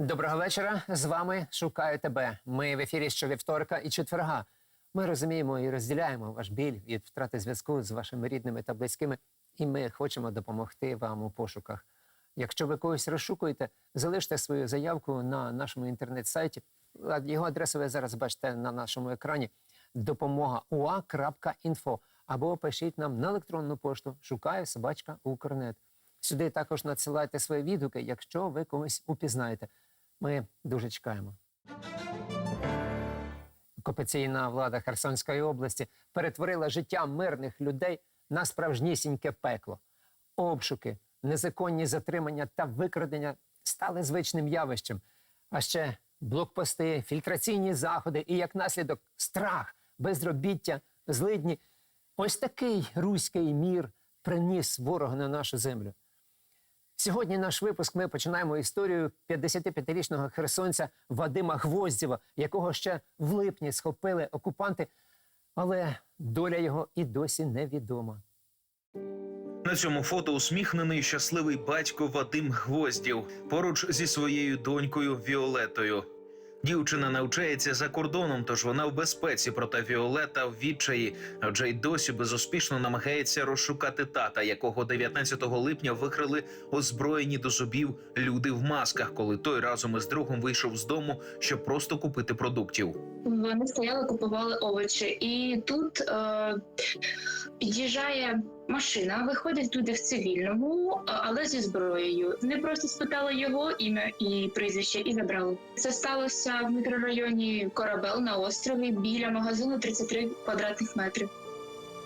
Доброго вечора. З вами шукаю тебе. Ми в ефірі щовівторка і четверга. Ми розуміємо і розділяємо ваш біль від втрати зв'язку з вашими рідними та близькими, і ми хочемо допомогти вам у пошуках. Якщо ви когось розшукуєте, залиште свою заявку на нашому інтернет-сайті. Його адресу ви зараз бачите на нашому екрані допомога або пишіть нам на електронну пошту шукаю собачка Укрнет. Сюди також надсилайте свої відгуки, якщо ви когось упізнаєте. Ми дуже чекаємо. Окупаційна влада Херсонської області перетворила життя мирних людей на справжнісіньке пекло. Обшуки, незаконні затримання та викрадення стали звичним явищем. А ще блокпости, фільтраційні заходи і як наслідок страх, безробіття, злидні. Ось такий руський мір приніс ворог на нашу землю. Сьогодні наш випуск ми починаємо історію 55-річного херсонця Вадима Гвоздєва, якого ще в липні схопили окупанти, але доля його і досі невідома. На цьому фото усміхнений щасливий батько Вадим Гвоздів поруч зі своєю донькою Віолетою. Дівчина навчається за кордоном, тож вона в безпеці, проте Віолета в відчаї, адже й досі безуспішно намагається розшукати тата, якого 19 липня викрили озброєні до зубів люди в масках, коли той разом із другом вийшов з дому, щоб просто купити продуктів. Вони стояли, купували овочі, і тут е, під'їжджає машина. Виходять люди в цивільному, але зі зброєю. Вони просто спитали його ім'я і прізвище і забрали. Це сталося в мікрорайоні Корабел на острові біля магазину 33 квадратних метрів.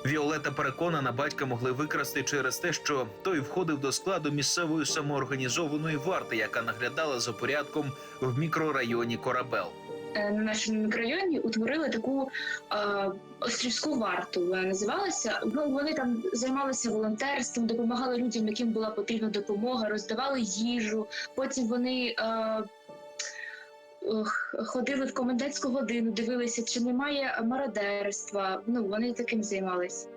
Віолета переконана, батька могли викрасти через те, що той входив до складу місцевої самоорганізованої варти, яка наглядала за порядком в мікрорайоні Корабел. Е, На нашому мікрорайоні утворили таку е, острівську варту. Вона називалася. Ну вони там займалися волонтерством, допомагали людям, яким була потрібна допомога, роздавали їжу. Потім вони. Е, Ходили в комендантську годину, дивилися, чи немає мародерства. Ну вони таким займалися.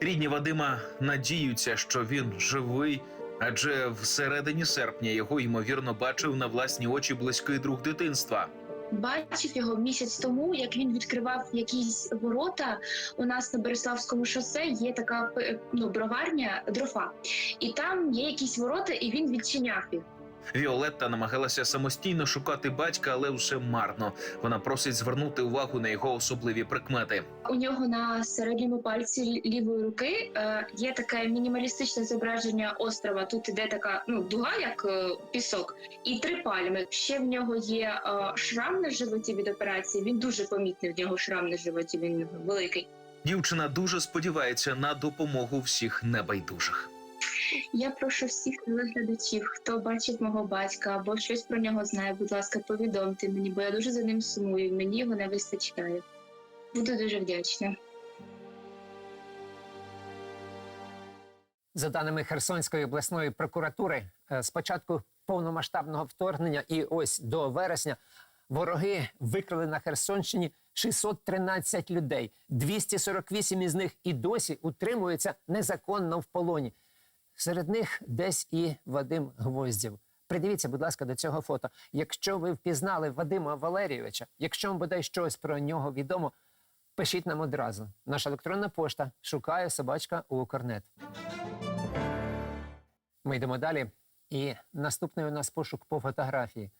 Рідні Вадима надіються, що він живий, адже всередині серпня його ймовірно бачив на власні очі близький друг дитинства. Бачив його місяць тому, як він відкривав якісь ворота. У нас на Береславському шосе є така п- ну, броварня дрофа, і там є якісь ворота, і він відчиняв їх. Віолетта намагалася самостійно шукати батька, але все марно. Вона просить звернути увагу на його особливі прикмети. У нього на середньому пальці лівої руки е, є таке мінімалістичне зображення острова. Тут іде така ну дуга, як е, пісок, і три пальми. Ще в нього є е, шрам на животі від операції. Він дуже помітний. В нього шрам на животі. Він великий. Дівчина дуже сподівається на допомогу всіх небайдужих. Я прошу всіх телеглядачів, хто бачив мого батька або щось про нього знає, будь ласка, повідомте мені, бо я дуже за ним сумую. Мені його не вистачає. Буду дуже вдячна. За даними Херсонської обласної прокуратури, е, з початку повномасштабного вторгнення і ось до вересня вороги викрили на Херсонщині 613 людей. 248 із них і досі утримуються незаконно в полоні. Серед них десь і Вадим Гвоздєв. Придивіться, будь ласка, до цього фото. Якщо ви впізнали Вадима Валерійовича, якщо вам бодай щось про нього відомо, пишіть нам одразу. Наша електронна пошта шукає собачка Укрнет. Ми йдемо далі. І наступний у нас пошук по фотографії.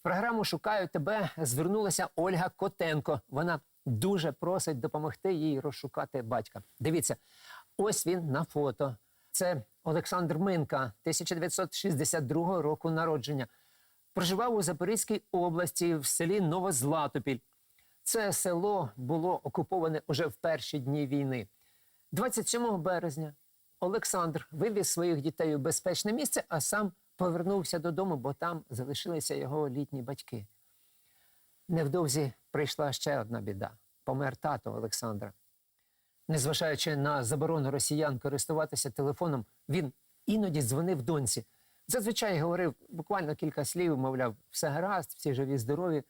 В програму Шукаю тебе звернулася Ольга Котенко. Вона дуже просить допомогти їй розшукати батька. Дивіться, ось він на фото. Це Олександр Минка, 1962 року народження. Проживав у Запорізькій області в селі Новозлатопіль. Це село було окуповане уже в перші дні війни. 27 березня Олександр вивіз своїх дітей у безпечне місце, а сам повернувся додому, бо там залишилися його літні батьки. Невдовзі прийшла ще одна біда помер тато Олександра. Незважаючи на заборону росіян користуватися телефоном, він іноді дзвонив доньці. Зазвичай говорив буквально кілька слів, мовляв, все гаразд, всі живі, здорові.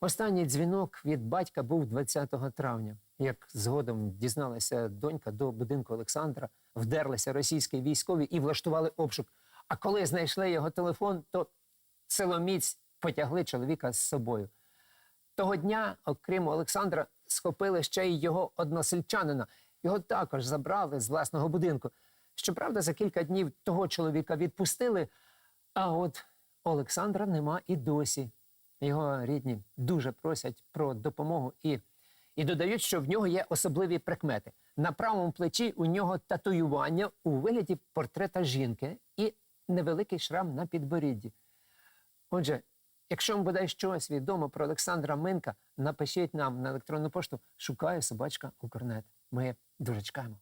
Останній дзвінок від батька був 20 травня. Як згодом дізналася донька до будинку Олександра, вдерлися російські військові і влаштували обшук. А коли знайшли його телефон, то силоміць потягли чоловіка з собою. Того дня, окрім Олександра, схопили ще й його односельчанина. Його також забрали з власного будинку. Щоправда, за кілька днів того чоловіка відпустили, а от Олександра нема і досі. Його рідні дуже просять про допомогу і, і додають, що в нього є особливі прикмети. На правому плечі у нього татуювання у вигляді портрета жінки і невеликий шрам на підборідді. Отже, якщо вам бодай щось відомо про Олександра Минка, напишіть нам на електронну пошту шукаю собачка Укрнет. Ми дуже чекаємо.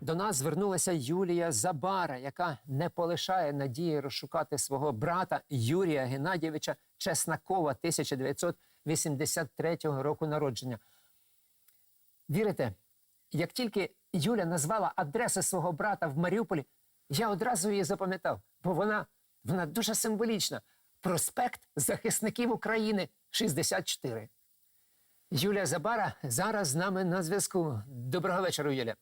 До нас звернулася Юлія Забара, яка не полишає надії розшукати свого брата Юрія Геннадійовича Чеснакова 1983 року народження. Вірите, як тільки Юля назвала адресу свого брата в Маріуполі, я одразу її запам'ятав, бо вона, вона дуже символічна. Проспект захисників України 64. Юлія Забара зараз з нами на зв'язку. Доброго вечора, Юля.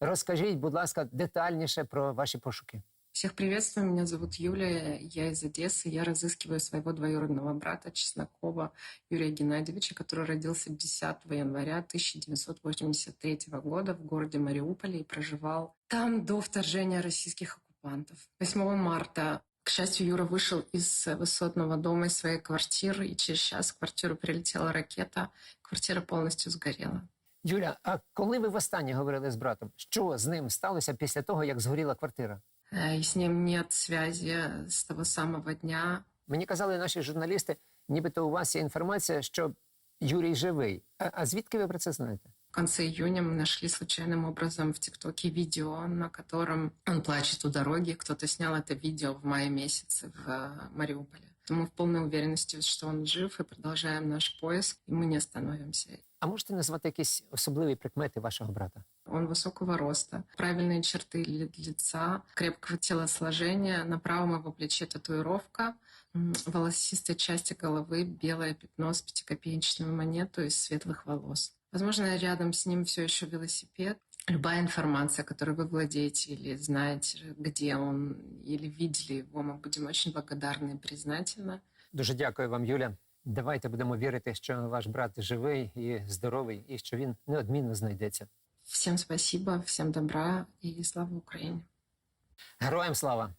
Розкажіть, будь ласка, детальніше про ваші пошуки. Всех приветствую, меня зовут Юлия, я из Одессы. Я разыскиваю своего двоюродного брата Чеснокова Юрия Геннадьевича, который родился 10 января 1983 года в городе Мариуполе и проживал там до вторжения российских оккупантов. 8 марта, к счастью, Юра вышел из высотного дома, из своей квартиры, и через час в квартиру прилетела ракета, квартира полностью сгорела. Юля, а коли ви востаннє говорили з братом? Що з ним сталося після того, як згоріла квартира? Э, И с ним нет связи с того самого дня, Мені казали наші журналісти, нібито у вас є інформація, що Юрій живий. А, а звідки ви про це знаєте? В конце июня мы нашли случайным образом в ТикТоке видео, на котором он плачет у дороги. Кто-то снял это видео в мае месяце в э, Мариуполе. Мы в полной уверенности, что он жив, и продолжаем наш поиск, и мы не остановимся. А можете назвати якісь особливі прикмети вашого брата? Он высокого роста, правильные черты ли- лица, крепкого телосложения. На правом его плече татуировка, в волосистой части головы белое пятно с пятикопеечную монету из светлых волос. Возможно, рядом с ним все еще велосипед. Любая информация, которой вы владеете или знаете, где он, или видели его, мы будем очень благодарны и признательны. Дуже дякую вам, Юля. Давайте будемо вірити, що ваш брат живий і здоровий, і що він неодмінно знайдеться. Всем спасибо, всем добра и слава Украине. Героям слава!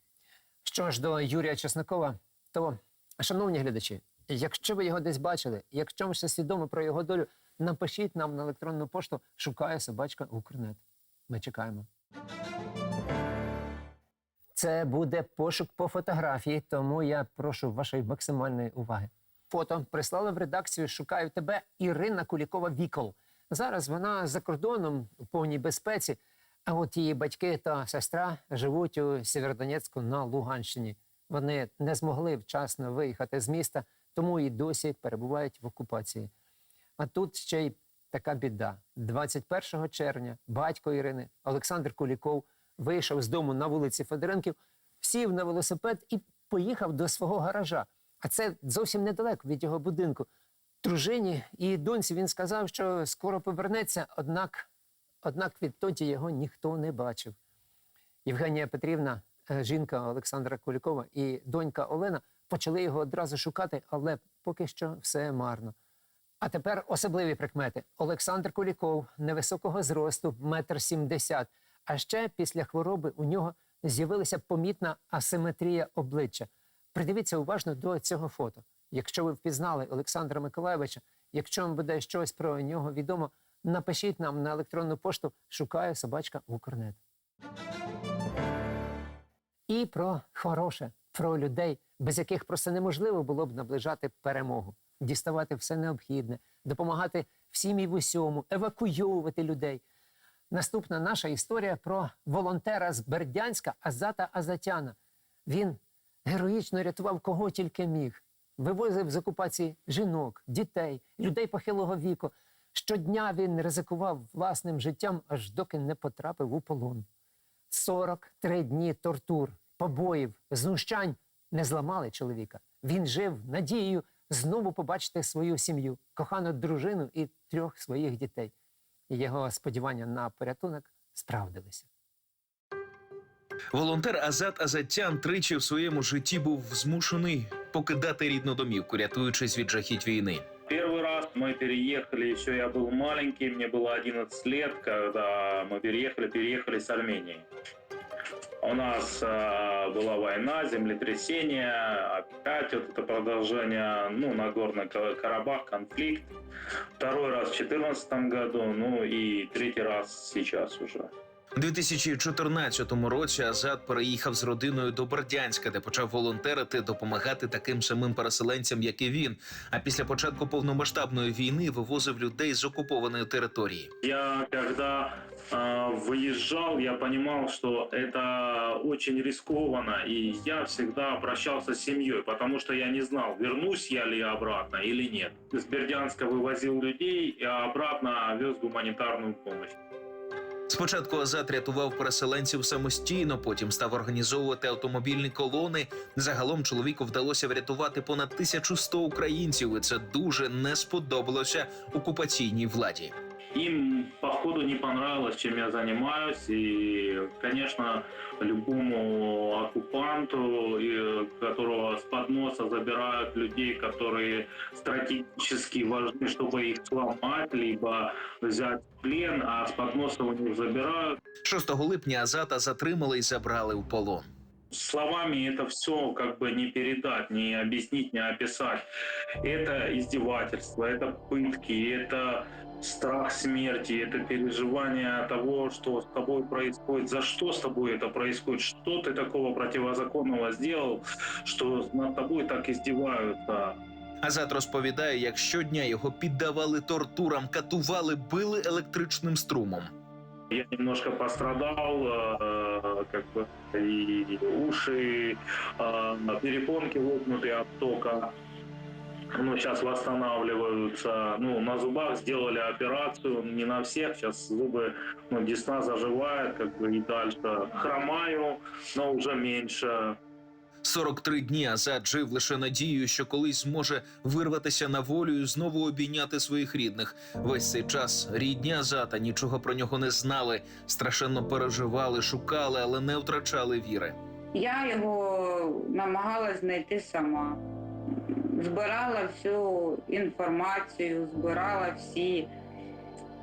Що ж до Юрія Чеснокова, то, шановні глядачі, якщо ви його десь бачили, якщо вам ще свідомо про його долю, напишіть нам на електронну пошту шукає собачка Укрнет. Ми чекаємо. Це буде пошук по фотографії, тому я прошу вашої максимальної уваги. Фото прислала в редакцію Шукаю тебе Ірина Кулікова Вікол. Зараз вона за кордоном у повній безпеці. А от її батьки та сестра живуть у Сєвєродонецьку на Луганщині. Вони не змогли вчасно виїхати з міста, тому і досі перебувають в окупації. А тут ще й така біда. 21 червня батько Ірини Олександр Куліков вийшов з дому на вулиці Федоренків, сів на велосипед і поїхав до свого гаража. А це зовсім недалеко від його будинку. Дружині і доньці він сказав, що скоро повернеться, однак Однак відтоді його ніхто не бачив. Євгенія Петрівна, жінка Олександра Кулікова і донька Олена почали його одразу шукати, але поки що все марно. А тепер особливі прикмети. Олександр Куліков невисокого зросту, метр сімдесят. А ще після хвороби у нього з'явилася помітна асиметрія обличчя. Придивіться уважно до цього фото. Якщо ви впізнали Олександра Миколайовича, якщо вам буде щось про нього відомо, напишіть нам на електронну пошту шукаю собачка Укрнет. І про хороше, про людей, без яких просто неможливо було б наближати перемогу, діставати все необхідне, допомагати всім і в усьому, евакуйовувати людей. Наступна наша історія про волонтера з Бердянська Азата Азатяна. Він героїчно рятував кого тільки міг. Вивозив з окупації жінок, дітей, людей похилого віку. Щодня він ризикував власним життям, аж доки не потрапив у полон. 43 дні тортур, побоїв, знущань не зламали чоловіка. Він жив надією знову побачити свою сім'ю, кохану дружину і трьох своїх дітей. Його сподівання на порятунок справдилися. Волонтер Азат Азатян тричі в своєму житті був змушений покидати рідну домівку, рятуючись від жахіть війни. Мы переехали, еще я был маленький, мне было 11 лет, когда мы переехали, переехали с Армении. У нас э, была война, землетрясение, опять вот это продолжение, ну, Нагорный Ка- Карабах, конфликт. Второй раз в 2014 году, ну и третий раз сейчас уже. У 2014 році Азат переїхав з родиною до Бердянська, де почав волонтерити, допомагати таким самим переселенцям, як і він. А після початку повномасштабної війни вивозив людей з окупованої території. Я когда э, выезжал, я понимал, что это очень рискованно, и я всегда прощался с семьей, потому что я не знал, вернусь я ли обратно или нет. С Бердянска вывозил людей, а обратно вез гуманитарную помощь. Спочатку Азат рятував переселенців самостійно, потім став організовувати автомобільні колони. Загалом чоловіку вдалося врятувати понад 1100 українців, і це дуже не сподобалося окупаційній владі Им, походу, не понравилось, чем я занимаюсь, и, конечно, любому оккупанту, и, которого с подноса забирают людей, которые стратегически важны, чтобы их сломать, либо взять в плен, а с подноса у них забирают. 6 липня Азата затримали і забрали в полон. Словами это все как бы не передать, не объяснить, не описать. Это издевательство, это пытки, это страх смерти, это переживание того, что с тобой происходит, за что с тобой это происходит, что ты такого противозаконного сделал, что над тобой так издеваются. Азат розповідає, як щодня його піддавали тортурам, катували, били електричним струмом. Я немножко пострадал, э, как бы и уши, э, перепонки лопнутые от тока. Ну, сейчас восстанавливаются. Ну, на зубах сделали операцию, не на всех. Сейчас зубы, ну, десна заживает, как бы и дальше. Хромаю, но уже меньше. 43 дні Азат жив лише надією, що колись зможе вирватися на волю і знову обійняти своїх рідних. Весь цей час рідні Азата нічого про нього не знали, страшенно переживали, шукали, але не втрачали віри. Я його намагалась знайти сама. Збирала всю інформацію, збирала всі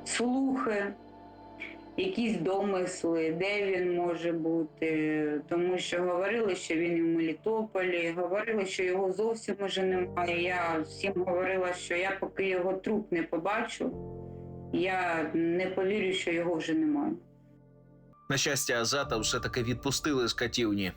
слухи, якісь домисли, де він може бути. Тому що говорили, що він у Мелітополі, говорили, що його зовсім уже немає. Я всім говорила, що я поки його труп не побачу, я не повірю, що його вже немає. На щастя, Азата все таки відпустили з катівні.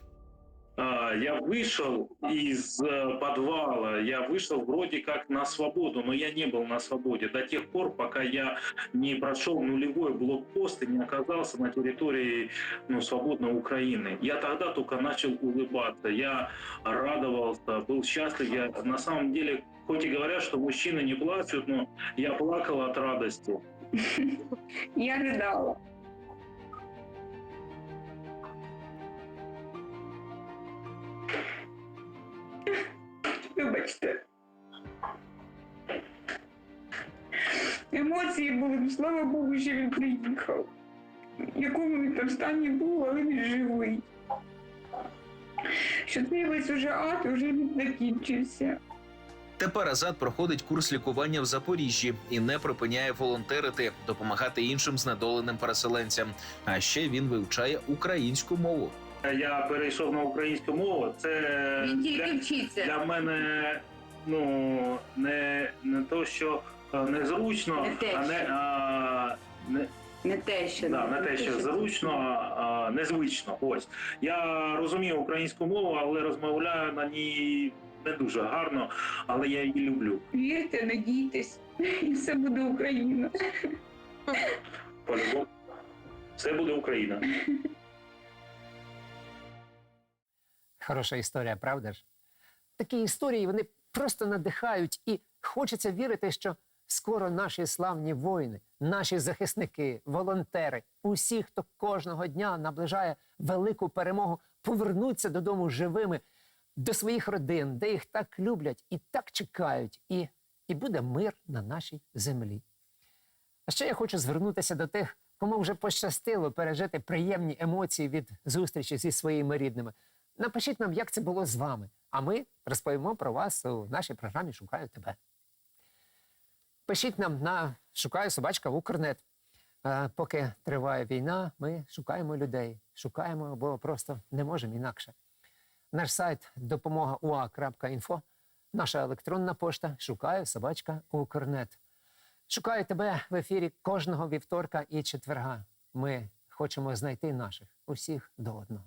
А, Я вышел из э, подвала, я вышел вроде как на свободу, но я не был на свободе до тех пор, пока я не прошел нулевой блокпост и не оказался на территории ну, свободной Украины. Я тогда только начал улыбаться, я радовался, был счастлив. Я на самом деле, хоть и говорят, что мужчины не плачут, но я плакал от радости. Я ридала. Вибачте. Емоції були, ну, слава Богу, що він приїхав. В якому він там стані був, але він живий. Що цей весь уже ад уже не закінчився. Тепер Азат проходить курс лікування в Запоріжжі і не припиняє волонтерити, допомагати іншим знедоленим переселенцям. А ще він вивчає українську мову. Я перейшов на українську мову. Це Він для- вчиться. для мене ну не, не то, що е, незручно, Не те, а не, що. а, не, Не те, що да, не те, що зручно, а незвично. Ось я розумію українську мову, але розмовляю на ній не дуже гарно, але я її люблю. Вірте, надійтесь, і все буде Україна. По-любому. Все буде Україна. Хороша історія, правда ж? Такі історії вони просто надихають, і хочеться вірити, що скоро наші славні воїни, наші захисники, волонтери, усі, хто кожного дня наближає велику перемогу, повернуться додому живими до своїх родин, де їх так люблять і так чекають, і, і буде мир на нашій землі. А ще я хочу звернутися до тих кому вже пощастило пережити приємні емоції від зустрічі зі своїми рідними. Напишіть нам, як це було з вами. А ми розповімо про вас у нашій програмі Шукаю тебе. Пишіть нам на шукаю собачка в Укрнет. Е, Поки триває війна, ми шукаємо людей. Шукаємо, бо просто не можемо інакше. Наш сайт допомога.ua.info, наша електронна пошта шукаю собачка Укрнет. Шукаю тебе в ефірі кожного вівторка і четверга. Ми хочемо знайти наших усіх до одного.